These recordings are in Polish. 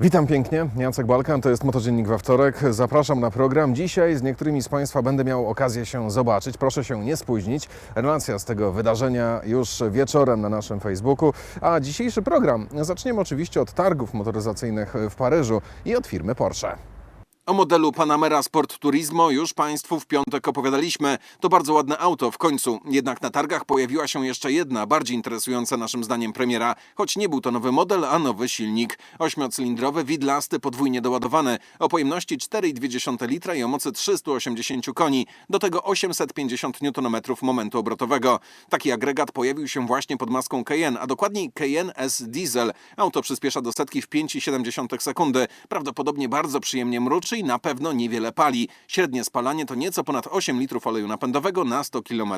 Witam pięknie, Jacek Balkan, to jest Motodziennik we wtorek. Zapraszam na program. Dzisiaj z niektórymi z Państwa będę miał okazję się zobaczyć. Proszę się nie spóźnić. Relacja z tego wydarzenia już wieczorem na naszym Facebooku. A dzisiejszy program zaczniemy oczywiście od targów motoryzacyjnych w Paryżu i od firmy Porsche. O modelu Panamera Sport Turismo już Państwu w piątek opowiadaliśmy. To bardzo ładne auto w końcu. Jednak na targach pojawiła się jeszcze jedna, bardziej interesująca naszym zdaniem premiera. Choć nie był to nowy model, a nowy silnik. Ośmiocylindrowy, widlasty, podwójnie doładowany. O pojemności 4,2 litra i o mocy 380 koni. Do tego 850 Nm momentu obrotowego. Taki agregat pojawił się właśnie pod maską Cayenne, a dokładniej Cayenne S Diesel. Auto przyspiesza do setki w 5,7 sekundy. Prawdopodobnie bardzo przyjemnie mruczy na pewno niewiele pali. Średnie spalanie to nieco ponad 8 litrów oleju napędowego na 100 km.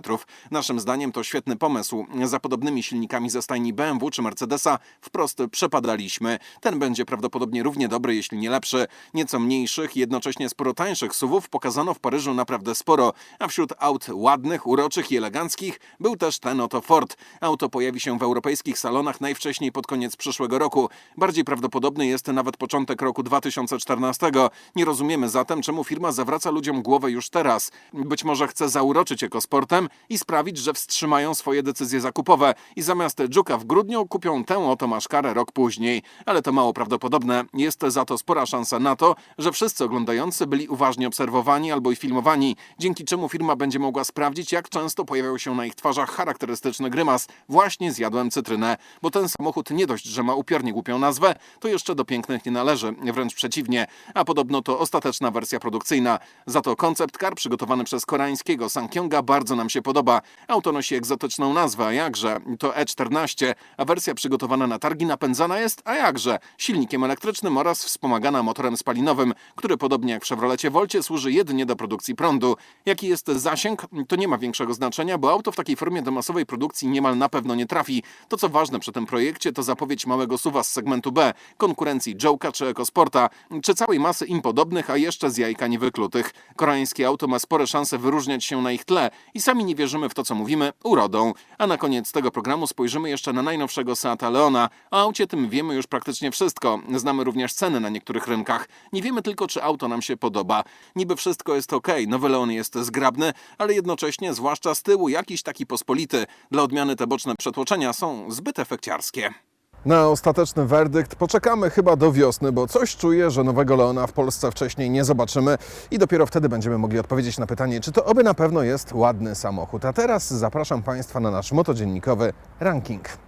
Naszym zdaniem to świetny pomysł. Za podobnymi silnikami ze stajni BMW czy Mercedesa wprost przepadaliśmy. Ten będzie prawdopodobnie równie dobry, jeśli nie lepszy. Nieco mniejszych, jednocześnie sporo tańszych SUVów pokazano w Paryżu naprawdę sporo, a wśród aut ładnych, uroczych i eleganckich był też ten oto Ford. Auto pojawi się w europejskich salonach najwcześniej pod koniec przyszłego roku. Bardziej prawdopodobny jest nawet początek roku 2014. Nie rozumiemy zatem, czemu firma zawraca ludziom głowę już teraz. Być może chce zauroczyć ekosportem i sprawić, że wstrzymają swoje decyzje zakupowe i zamiast Juka w grudniu kupią tę oto maszkarę rok później. Ale to mało prawdopodobne. Jest za to spora szansa na to, że wszyscy oglądający byli uważnie obserwowani albo i filmowani, dzięki czemu firma będzie mogła sprawdzić, jak często pojawiał się na ich twarzach charakterystyczny grymas. Właśnie zjadłem cytrynę, bo ten samochód nie dość, że ma upiornie głupią nazwę, to jeszcze do pięknych nie należy, wręcz przeciwnie. A podobno to ostateczna wersja produkcyjna. Za to koncept car przygotowany przez koreańskiego Sankyonga bardzo nam się podoba. Auto nosi egzotyczną nazwę, a jakże? To E14, a wersja przygotowana na targi napędzana jest, a jakże? Silnikiem elektrycznym oraz wspomagana motorem spalinowym, który podobnie jak w Chevrolecie Volcie służy jedynie do produkcji prądu. Jaki jest zasięg? To nie ma większego znaczenia, bo auto w takiej formie do masowej produkcji niemal na pewno nie trafi. To co ważne przy tym projekcie to zapowiedź małego suwa z segmentu B, konkurencji Joe'ka czy EcoSporta, czy całej masy im podobnych, a jeszcze z jajka niewyklutych. Koreańskie auto ma spore szanse wyróżniać się na ich tle i sami nie wierzymy w to, co mówimy, urodą. A na koniec tego programu spojrzymy jeszcze na najnowszego Seata Leona. O aucie tym wiemy już praktycznie wszystko. Znamy również ceny na niektórych rynkach. Nie wiemy tylko, czy auto nam się podoba. Niby wszystko jest ok, nowy Leon jest zgrabny, ale jednocześnie, zwłaszcza z tyłu, jakiś taki pospolity. Dla odmiany te boczne przetłoczenia są zbyt efekciarskie. Na ostateczny werdykt poczekamy chyba do wiosny, bo coś czuję, że nowego Leona w Polsce wcześniej nie zobaczymy i dopiero wtedy będziemy mogli odpowiedzieć na pytanie, czy to oby na pewno jest ładny samochód. A teraz zapraszam Państwa na nasz motodziennikowy ranking.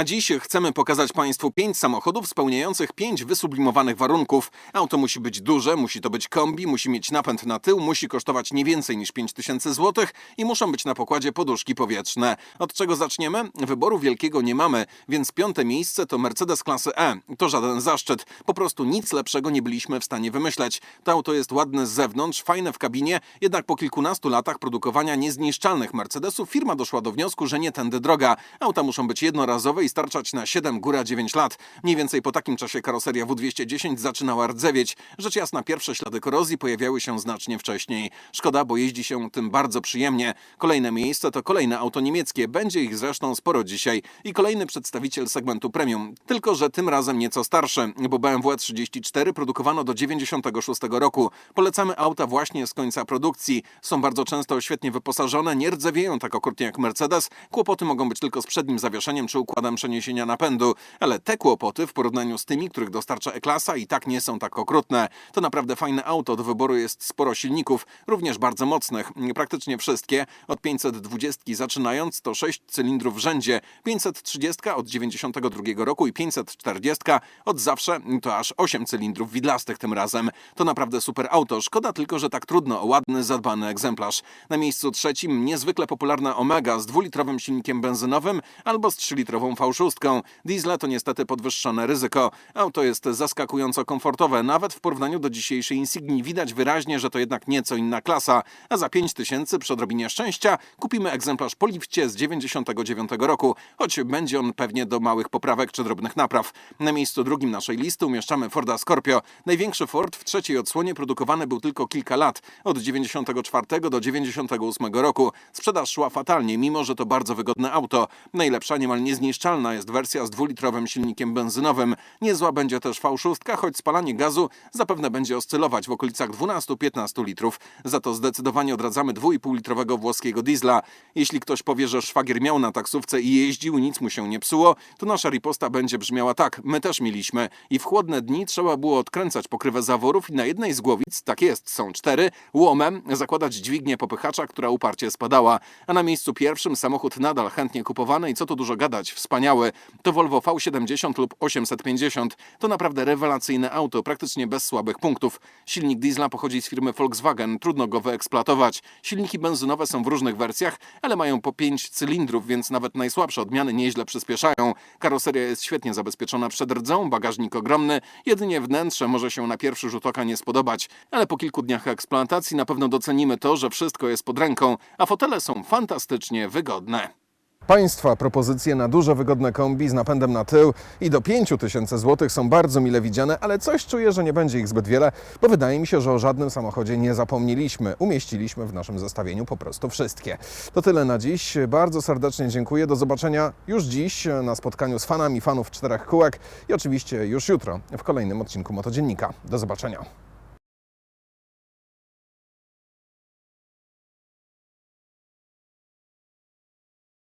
A dziś chcemy pokazać Państwu pięć samochodów spełniających pięć wysublimowanych warunków. Auto musi być duże, musi to być kombi, musi mieć napęd na tył, musi kosztować nie więcej niż 5000 zł i muszą być na pokładzie poduszki powietrzne. Od czego zaczniemy? Wyboru wielkiego nie mamy, więc piąte miejsce to Mercedes klasy E. To żaden zaszczyt, po prostu nic lepszego nie byliśmy w stanie wymyśleć. To auto jest ładne z zewnątrz, fajne w kabinie, jednak po kilkunastu latach produkowania niezniszczalnych Mercedesów firma doszła do wniosku, że nie tędy droga. Auta muszą być jednorazowe i starczać na 7, góra 9 lat. Mniej więcej po takim czasie karoseria W210 zaczynała rdzewieć. Rzecz jasna, pierwsze ślady korozji pojawiały się znacznie wcześniej. Szkoda, bo jeździ się tym bardzo przyjemnie. Kolejne miejsce to kolejne auto niemieckie. Będzie ich zresztą sporo dzisiaj. I kolejny przedstawiciel segmentu premium. Tylko, że tym razem nieco starszy, bo BMW 34 produkowano do 96 roku. Polecamy auta właśnie z końca produkcji. Są bardzo często świetnie wyposażone, nie rdzewieją tak okrutnie jak Mercedes. Kłopoty mogą być tylko z przednim zawieszeniem czy układem przeniesienia napędu, ale te kłopoty w porównaniu z tymi, których dostarcza E-klasa i tak nie są tak okrutne. To naprawdę fajne auto, do wyboru jest sporo silników, również bardzo mocnych, praktycznie wszystkie, od 520 zaczynając to 6 cylindrów w rzędzie, 530 od 92 roku i 540 od zawsze to aż 8 cylindrów widlastych tym razem. To naprawdę super auto, szkoda tylko, że tak trudno o ładny, zadbany egzemplarz. Na miejscu trzecim niezwykle popularna Omega z dwulitrowym silnikiem benzynowym albo z 3-litrową V6. Diesle to niestety podwyższone ryzyko. Auto jest zaskakująco komfortowe, nawet w porównaniu do dzisiejszej Insigni widać wyraźnie, że to jednak nieco inna klasa. A za 5000 przy odrobinie szczęścia kupimy egzemplarz po lifcie z 99 roku, choć będzie on pewnie do małych poprawek czy drobnych napraw. Na miejscu drugim naszej listy umieszczamy Forda Scorpio. Największy Ford w trzeciej odsłonie produkowany był tylko kilka lat, od 94 do 98 roku. Sprzedaż szła fatalnie, mimo że to bardzo wygodne auto. Najlepsza, niemal niezniszczalna Opłacalna jest wersja z dwulitrowym silnikiem benzynowym. Niezła będzie też V6, choć spalanie gazu zapewne będzie oscylować w okolicach 12-15 litrów. Za to zdecydowanie odradzamy 2,5-litrowego włoskiego diesla. Jeśli ktoś powie, że szwagier miał na taksówce i jeździł, nic mu się nie psuło, to nasza riposta będzie brzmiała tak. My też mieliśmy. I w chłodne dni trzeba było odkręcać pokrywę zaworów i na jednej z głowic, tak jest, są cztery, łomem zakładać dźwignię popychacza, która uparcie spadała. A na miejscu pierwszym samochód nadal chętnie kupowany i co tu dużo gadać, wspaniały. To Volvo V70 lub 850. To naprawdę rewelacyjne auto, praktycznie bez słabych punktów. Silnik diesla pochodzi z firmy Volkswagen, trudno go wyeksploatować. Silniki benzynowe są w różnych wersjach, ale mają po 5 cylindrów, więc nawet najsłabsze odmiany nieźle przyspieszają. Karoseria jest świetnie zabezpieczona przed rdzą, bagażnik ogromny, jedynie wnętrze może się na pierwszy rzut oka nie spodobać, ale po kilku dniach eksploatacji na pewno docenimy to, że wszystko jest pod ręką, a fotele są fantastycznie wygodne. Państwa propozycje na duże, wygodne kombi z napędem na tył i do 5000 zł są bardzo mile widziane, ale coś czuję, że nie będzie ich zbyt wiele, bo wydaje mi się, że o żadnym samochodzie nie zapomnieliśmy. Umieściliśmy w naszym zestawieniu po prostu wszystkie. To tyle na dziś. Bardzo serdecznie dziękuję. Do zobaczenia już dziś na spotkaniu z fanami fanów czterech kółek i oczywiście już jutro w kolejnym odcinku Motodziennika. Do zobaczenia.